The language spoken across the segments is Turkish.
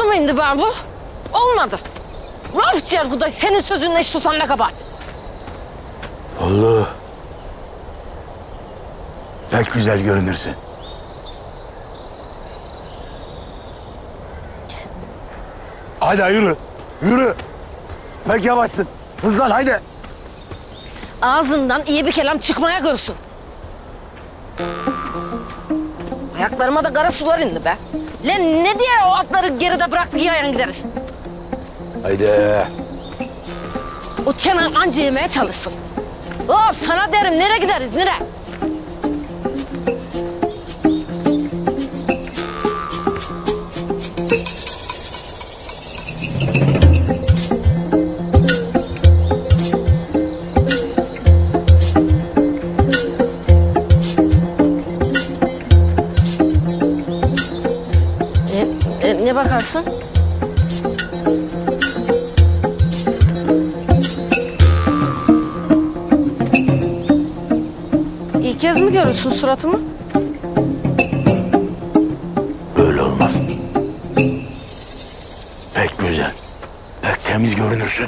Oldu mu indi ben bu? Olmadı. Raf Cerguday senin sözünle iş tutan ne kabahat? Oldu. Pek güzel görünürsün. Hadi yürü. Yürü. Pek yavaşsın. Hızlan haydi. Ağzından iyi bir kelam çıkmaya görsün. Ayaklarıma da kara sular indi be. Lan ne diye o atları geride bıraktık yayan gideriz. Haydi. O çenen anca yemeye çalışsın. Hop sana derim nereye gideriz nereye? Ne, ne, bakarsın? İlk kez mi görürsün suratımı? Böyle olmaz. Pek güzel. Pek temiz görünürsün.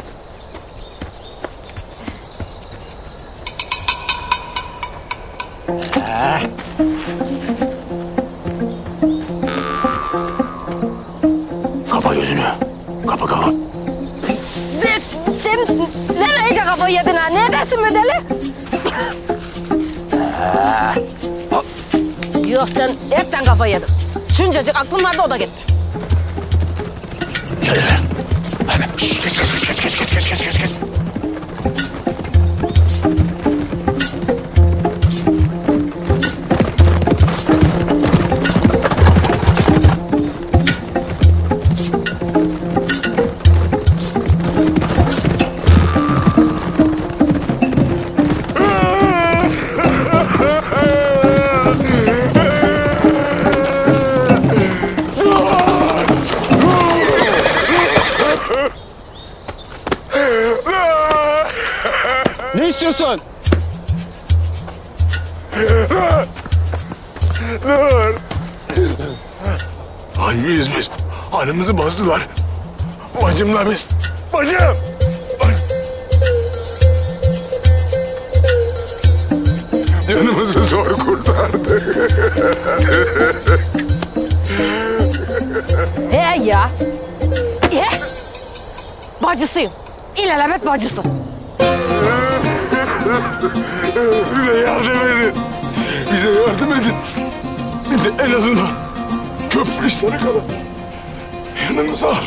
Eh. Sen nereye kafayı yedin ha? Ne dersin be deli? Yok sen hepten kafayı yedin. Şuncacık aklım vardı o da gitti. İstiyorsun? Hangiyiz biz? Hanımızı bastılar. Bacımla biz. Bacım! Yanımızı zor kurtardık. He ya. He. Bacısıyım. İlelebet bacısı. Bize yardım edin. Bize yardım edin. Bize en azından köprü işleri kadar yanınıza alın.